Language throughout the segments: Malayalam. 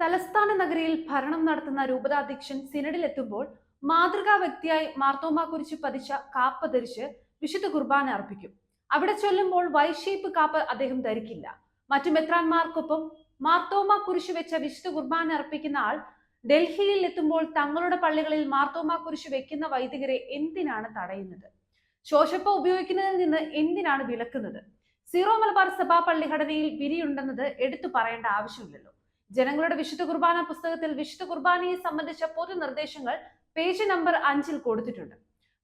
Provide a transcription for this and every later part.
തലസ്ഥാന നഗരിയിൽ ഭരണം നടത്തുന്ന രൂപതാധ്യക്ഷൻ സിനഡിലെത്തുമ്പോൾ മാതൃകാ വ്യക്തിയായി മാർത്തോമ കുരിശ് പതിച്ച കാപ്പ ധരിച്ച് വിശുദ്ധ കുർബാന അർപ്പിക്കും. അവിടെ ചൊല്ലുമ്പോൾ വൈഷേപ്പ് കാപ്പ് അദ്ദേഹം ധരിക്കില്ല. മറ്റു മെത്രാന്മാർക്കൊപ്പം മാർത്തോമ കുരിശ് വെച്ച വിശുദ്ധ കുർബാന അർപ്പിക്കുന്ന ആൾ ഡൽഹിയിൽ എത്തുമ്പോൾ തങ്ങളുടെ പള്ളികളിൽ മാർത്തോമ കുരിശ് വെക്കുന്ന വൈദികരെ എന്തിനാണ് തടയുന്നത്? ശോഷപ്പ ഉപയോഗിക്കുന്നതിൽ നിന്ന് എന്തിനാണ് വിലക്കുന്നത്? സീറോ മലബാർ സഭാ പള്ളിഘടനയിൽ വിരിയുണ്ടെന്നത് എടുത്തു പറയേണ്ട ആവശ്യമില്ലല്ലോ. ജനങ്ങളുടെ വിശുദ്ധ കുർബാന പുസ്തകത്തിൽ വിശുദ്ധ കുർബാനയെ സംബന്ധിച്ച പൊതു നിർദ്ദേശങ്ങൾ പേജ് നമ്പർ അഞ്ചിൽ കൊടുത്തിട്ടുണ്ട്.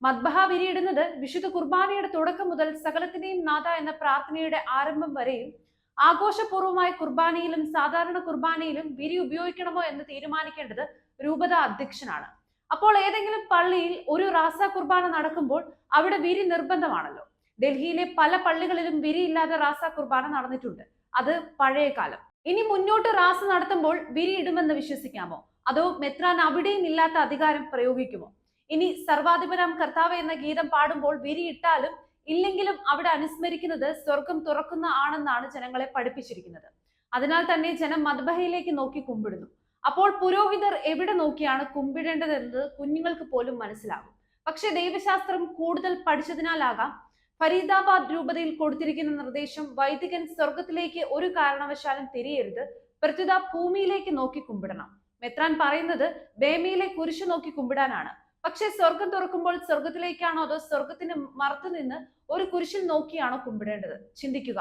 മദ്ബഹ വിരിയിടുന്നത് വിശുദ്ധ കുർബാനയുടെ തുടക്കം മുതൽ സകലത്തിന്റെയും നാഥ എന്ന പ്രാർത്ഥനയുടെ ആരംഭം വരെയും ആഘോഷപൂർവമായ കുർബാനയിലും സാധാരണ കുർബാനയിലും വിരി ഉപയോഗിക്കണമോ എന്ന് തീരുമാനിക്കേണ്ടത് രൂപത അധ്യക്ഷനാണ്. അപ്പോൾ ഏതെങ്കിലും പള്ളിയിൽ ഒരു റാസ കുർബാന നടക്കുമ്പോൾ അവിടെ വിരി നിർബന്ധമാണല്ലോ. ഡൽഹിയിലെ പല പള്ളികളിലും വിരിയില്ലാതെ റാസ കുർബാന നടന്നിട്ടുണ്ട്. അത് പഴയ കാലം ഇനി മുന്നോട്ട് റാസ് നടത്തുമ്പോൾ വിരി ഇടുമെന്ന് വിശ്വസിക്കാമോ? അതോ മെത്രാൻ അവിടെയും ഇല്ലാത്ത അധികാരം പ്രയോഗിക്കുമോ? ഇനി സർവാധിപനാം കർത്താവ് എന്ന ഗീതം പാടുമ്പോൾ വിരി ഇട്ടാലും ഇല്ലെങ്കിലും അവിടെ അനുസ്മരിക്കുന്നത് സ്വർഗം തുറക്കുന്ന ആണെന്നാണ് ജനങ്ങളെ പഠിപ്പിച്ചിരിക്കുന്നത്. അതിനാൽ തന്നെ ജനം മദ്ബഹയിലേക്ക് നോക്കി കുമ്പിടുന്നു. അപ്പോൾ പുരോഹിതർ എവിടെ നോക്കിയാണ് കുമ്പിടേണ്ടതെന്നത് കുഞ്ഞുങ്ങൾക്ക് പോലും മനസ്സിലാകും. പക്ഷെ ദൈവശാസ്ത്രം കൂടുതൽ പഠിച്ചതിനാലാകാം ഫരീദാബാദ് രൂപതയിൽ കൊടുത്തിരിക്കുന്ന നിർദ്ദേശം വൈദികൻ സ്വർഗത്തിലേക്ക് ഒരു കാരണവശാലും തിരിയരുത്. പ്രത്യുത ഭൂമിയിലേക്ക് നോക്കി കുമ്പിടണം. മെത്രാൻ പറയുന്നത് ബേമയിലെ കുരിശു നോക്കി കുമ്പിടാനാണ്. പക്ഷെ സ്വർഗം തുറക്കുമ്പോൾ സ്വർഗത്തിലേക്കാണോ അതോ സ്വർഗത്തിന് മറത്തു നിന്ന് ഒരു കുരിശിൽ നോക്കിയാണോ കുമ്പിടേണ്ടത്? ചിന്തിക്കുക.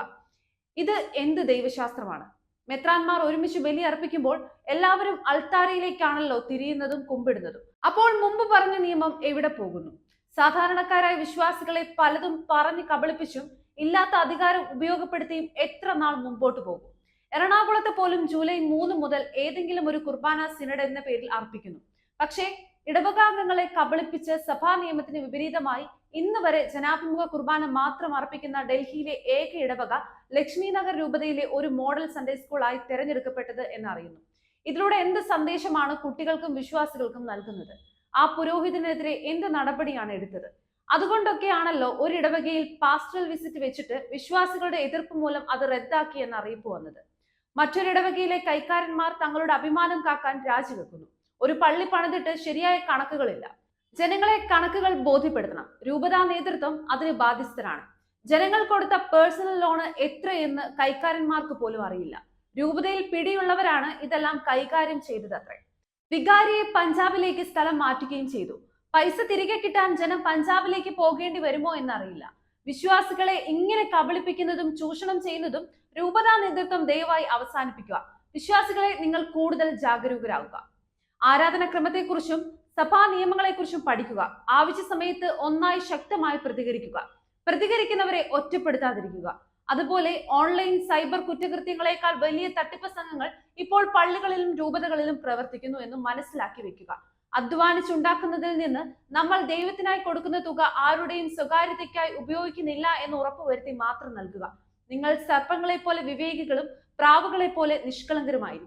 ഇത് എന്ത് ദൈവശാസ്ത്രമാണ്? മെത്രാന്മാർ ഒരുമിച്ച് ബലി അർപ്പിക്കുമ്പോൾ എല്ലാവരും അൾത്താരയിലേക്കാണല്ലോ തിരിയുന്നതും കുമ്പിടുന്നതും. അപ്പോൾ മുമ്പ് പറഞ്ഞ നിയമം എവിടെ പോകുന്നു? സാധാരണക്കാരായ വിശ്വാസികളെ പലതും പറഞ്ഞു കബളിപ്പിച്ചും ഇല്ലാത്ത അധികാരം ഉപയോഗപ്പെടുത്തിയും എത്ര നാൾ മുമ്പോട്ട് പോകും? എറണാകുളത്ത് പോലും ജൂലൈ മൂന്ന് മുതൽ ഏതെങ്കിലും ഒരു കുർബാന സിനഡ് എന്ന പേരിൽ അർപ്പിക്കുന്നു. പക്ഷേ ഇടവകാംഗങ്ങളെ കബളിപ്പിച്ച് സഭാ നിയമത്തിന് വിപരീതമായി ഇന്ന് വരെ ജനാഭിമുഖ കുർബാന മാത്രം അർപ്പിക്കുന്ന ഡൽഹിയിലെ ഏക ഇടവക ലക്ഷ്മി നഗർ രൂപതയിലെ ഒരു മോഡൽ സൺഡേ സ്കൂളായി തെരഞ്ഞെടുക്കപ്പെട്ടത് എന്നറിയുന്നു. ഇതിലൂടെ എന്ത് സന്ദേശമാണ് കുട്ടികൾക്കും വിശ്വാസികൾക്കും നൽകുന്നത്? ആ പുരോഹിതനെതിരെ എന്ത് നടപടിയാണ് എടുത്തത്? അതുകൊണ്ടൊക്കെയാണല്ലോ ഒരു ഇടവകയിൽ പാസ്റ്ററൽ വിസിറ്റ് വെച്ചിട്ട് വിശ്വാസികളുടെ എതിർപ്പ് മൂലം അത് റദ്ദാക്കി എന്ന അറിയിപ്പ് വന്നത്. മറ്റൊരിടവകയിലെ കൈക്കാരന്മാർ തങ്ങളുടെ അഭിമാനം കാക്കാൻ രാജിവെക്കുന്നു. ഒരു പള്ളി പണിതിട്ട് ശരിയായ കണക്കുകളില്ല. ജനങ്ങളെ കണക്കുകൾ ബോധ്യപ്പെടുത്തണം. രൂപതാ നേതൃത്വം അതിന് ബാധ്യസ്ഥരാണ്. ജനങ്ങൾ കൊടുത്ത പേഴ്സണൽ ലോണ് എത്രയെന്ന് കൈക്കാരന്മാർക്ക് പോലും അറിയില്ല. രൂപതയിൽ പിടിയുള്ളവരാണ് ഇതെല്ലാം കൈകാര്യം ചെയ്തതത്രേ. വികാരിയെ പഞ്ചാബിലേക്ക് സ്ഥലം മാറ്റുകയും ചെയ്തു. പൈസ തിരികെ കിട്ടാൻ ജനം പഞ്ചാബിലേക്ക് പോകേണ്ടി വരുമോ എന്നറിയില്ല. വിശ്വാസികളെ ഇങ്ങനെ കബളിപ്പിക്കുന്നതും ചൂഷണം ചെയ്യുന്നതും രൂപതാ നേതൃത്വം ദയവായി അവസാനിപ്പിക്കുക. വിശ്വാസികളെ നിങ്ങൾ കൂടുതൽ ജാഗരൂകരാകുക. ആരാധനക്രമത്തെക്കുറിച്ചും സഭാ നിയമങ്ങളെക്കുറിച്ചും പഠിക്കുക. ആവശ്യ സമയത്ത് ഒന്നായി ശക്തമായി പ്രതികരിക്കുക. പ്രതികരിക്കുന്നവരെ ഒറ്റപ്പെടുത്താതിരിക്കുക. അതുപോലെ ഓൺലൈൻ സൈബർ കുറ്റകൃത്യങ്ങളെക്കാൾ വലിയ തട്ടിപ്പ് സംഘങ്ങൾ ഇപ്പോൾ പള്ളികളിലും രൂപതകളിലും പ്രവർത്തിക്കുന്നു എന്ന് മനസ്സിലാക്കി വെക്കുക. അധ്വാനിച്ചുണ്ടാക്കുന്നതിൽ നിന്ന് നമ്മൾ ദൈവത്തിനായി കൊടുക്കുന്ന തുക ആരുടെയും സ്വകാര്യതയ്ക്കായി ഉപയോഗിക്കുന്നില്ല എന്ന് ഉറപ്പുവരുത്തി മാത്രം നൽകുക. നിങ്ങൾ സർപ്പങ്ങളെ പോലെ വിവേകികളും പ്രാവുകളെ പോലെ നിഷ്കളങ്കരുമായിരിക്കും.